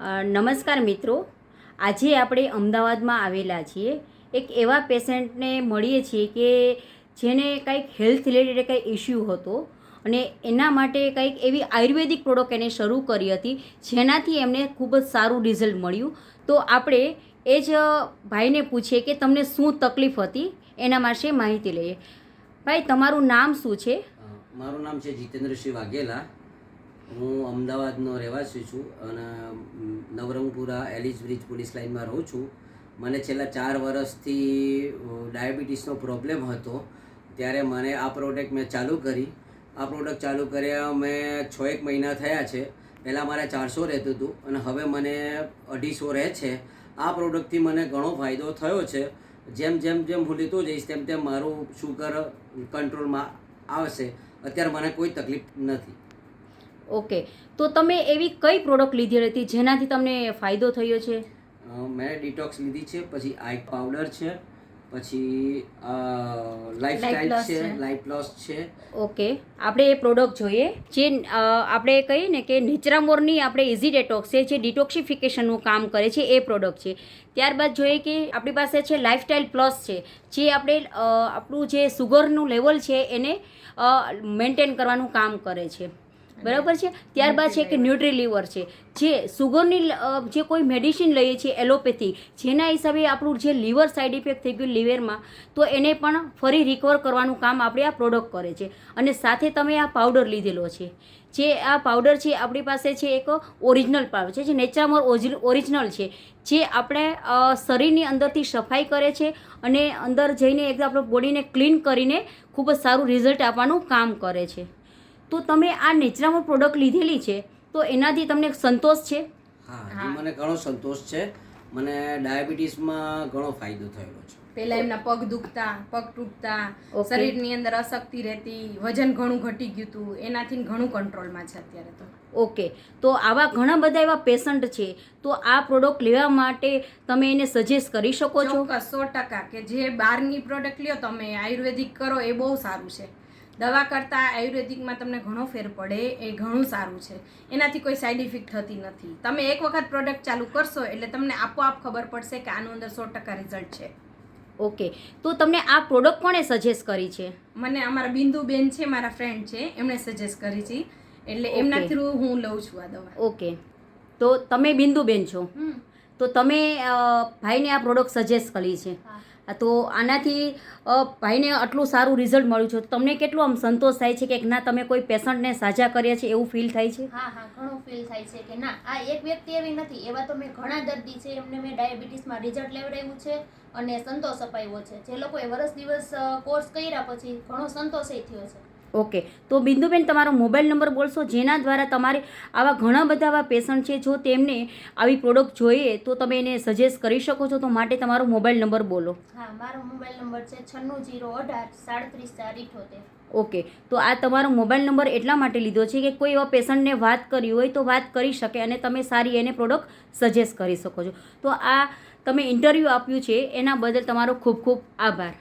નમસ્કાર મિત્રો. આજે આપણે અમદાવાદમાં આવેલા છીએ. એક એવા પેશન્ટને મળીએ છીએ કે જેને કંઈક હેલ્થ રિલેટેડ કંઈક ઇસ્યુ હતો અને એના માટે કંઈક એવી આયુર્વેદિક પ્રોડક્ટ એને શરૂ કરી હતી, જેનાથી એમને ખૂબ જ સારું રિઝલ્ટ મળ્યું. તો આપણે એ જ ભાઈને પૂછીએ કે તમને શું તકલીફ હતી? એના માટે માહિતી લઈએ. ભાઈ, તમારું નામ શું છે? મારું નામ છે જીતેન્દ્રસિંહ વાઘેલા. હું અમદાવાદનો રહેવાસી છું અને નવરંગપુરા એલિસ બ્રિજ પોલીસ લાઇનમાં રહું છું. મને છેલ્લા ચાર વર્ષથી ડાયાબિટીસનો પ્રોબ્લેમ હતો. ત્યારે મને આ પ્રોડક્ટ મેં ચાલુ કરી. આ પ્રોડક્ટ ચાલુ કર્યા મેં છ એક મહિના થયા છે. પહેલાં મારે ચારસો રહેતું હતું અને હવે મને અઢીસો રહે છે. આ પ્રોડક્ટથી મને ઘણો ફાયદો થયો છે. જેમ જેમ જેમ હું લેતો જઈશ તેમ તેમ મારું શુગર કંટ્રોલમાં આવશે. અત્યારે મને કોઈ તકલીફ નથી. ઓકે. તો તમે એવી કઈ પ્રોડક્ટ લીધી હતી જેનાથી તમને ફાયદો થયો છે? મેં ડિટોક્સ લીધી છે પછી આઈ પાવડર છે પછી લાઈફસ્ટાઈલ છે. લાઈફ પ્લસ છે. ઓકે. આપણે એ પ્રોડક્ટ જોઈએ. જે આપણે કહીએ ને કે નેચરામોરની આપણે ઇઝી ડેટોક્સ છે જે ડિટોક્સિફિકેશનનું કામ કરે છે એ પ્રોડક્ટ છે. ત્યારબાદ જોઈએ કે આપણી પાસે છે લાઇફસ્ટાઈલ પ્લસ છે. જે આપણે આપણું જે સુગરનું લેવલ છે એને મેન્ટેન કરવાનું કામ કરે છે. બરાબર છે? ત્યારબાદ છે કે ન્યુટ્રી લીવર છે. જે સુગરની જે કોઈ મેડિસિન લઈએ છીએ એલોપેથી જેના હિસાબે આપણું જે લીવર સાઇડ ઇફેક્ટ થઈ ગયું લીવરમાં તો એને પણ ફરી રિકવર કરવાનું કામ આપણે આ પ્રોડક્ટ કરે છે. અને સાથે તમે આ પાવડર લીધેલો છે. જે આ પાવડર છે આપણી પાસે છે એક ઓરિજિનલ પાવડર છે જે નેચરામોર ઓરિજિનલ છે. જે આપણે શરીરની અંદરથી સફાઈ કરે છે અને અંદર જઈને એકદમ આપણું બોડીને ક્લીન કરીને ખૂબ જ સારું રિઝલ્ટ આપવાનું કામ કરે છે. તો તમે આ નેચરામાં પ્રોડક્ટ લીધેલી છે તો એનાથી તમને સંતોષ છે? હા મને ઘણો સંતોષ છે. મને ડાયાબિટીસમાં ઘણો ફાયદો થયેલો છે. પહેલા એમના પગ દુખતા પગ તૂટતા શરીરની અંદર અશક્તિ રહેતી વજન ઘણું ઘટી ગયું હતું એનાથી ઘણું કંટ્રોલમાં છે અત્યારે તો. ઓકે તો આવા ઘણા બધા એવા પેશન્ટ છે તો આ પ્રોડક્ટ લેવા માટે તમે એને સજેસ્ટ કરી શકો છો? ચોક્કસ સો ટકા. કે જે બહારની પ્રોડક્ટ લ્યો તમે આયુર્વેદિક કરો એ બહુ સારું છે. દવા કરતાં આયુર્વેદિકમાં તમને ઘણો ફેર પડે એ ઘણું સારું છે. એનાથી કોઈ સાઈડ ઇફેક્ટ થતી નથી. તમે એક વખત પ્રોડક્ટ ચાલુ કરશો એટલે તમને આપોઆપ ખબર પડશે કે આનું અંદર સો ટકા રિઝલ્ટ છે. ઓકે. તો તમને આ પ્રોડક્ટ કોણે સજેસ્ટ કરી છે? મને અમારા બિંદુબેન છે મારા ફ્રેન્ડ છે એમણે સજેસ્ટ કરી છે. એટલે એમના થ્રુ હું લઉં છું આ દવા. ઓકે. તો તમે બિંદુબેન છો. તો તમે ભાઈને આ પ્રોડક્ટ સજેસ્ટ કરી છે. તો આનાથી ભાઈને આટલું સારું રિઝલ્ટ મળ્યું છે. તમને કેટલું આમ સંતોષ થાય છે કે ના, તમે કોઈ પેશન્ટને સાજા કર્યા છે એવું ફીલ થાય છે? હા હા, ઘણું ફીલ થાય છે કે ના, આ એક વ્યક્તિ એવી નથી. એવા તો મેં ઘણા દર્દી છે, એમને મેં ડાયાબિટીસમાં રિઝલ્ટ લેવડાવ્યું છે અને સંતોષ અપાવ્યો છે. જે લોકોએ વરસ દિવસ કોર્સ કર્યા પછી ઘણો સંતોષ થયો છે. ઓકે. તો બિંદુબેન તમારો મોબાઈલ નંબર બોલશો જેના દ્વારા તમારે આવા ઘણા બધા આવા પેશન્ટ છે જો તેમને આવી પ્રોડક્ટ જોઈએ તો તમે એને સજેસ્ટ કરી શકો છો. તો માટે તમારો મોબાઈલ નંબર બોલો. હા મારો મોબાઈલ નંબર છે છન્નું જીરો અઢાર સાડત્રીસ ચાર ઇઠોતેર. ઓકે. તો આ તમારો મોબાઈલ નંબર એટલા માટે લીધો છે કે કોઈ એવા પેશન્ટને વાત કરી હોય તો વાત કરી શકે અને તમે સારી એને પ્રોડક્ટ સજેસ્ટ કરી શકો છો. તો આ તમે ઇન્ટરવ્યૂ આપ્યું છે એના બદલ તમારો ખૂબ ખૂબ આભાર.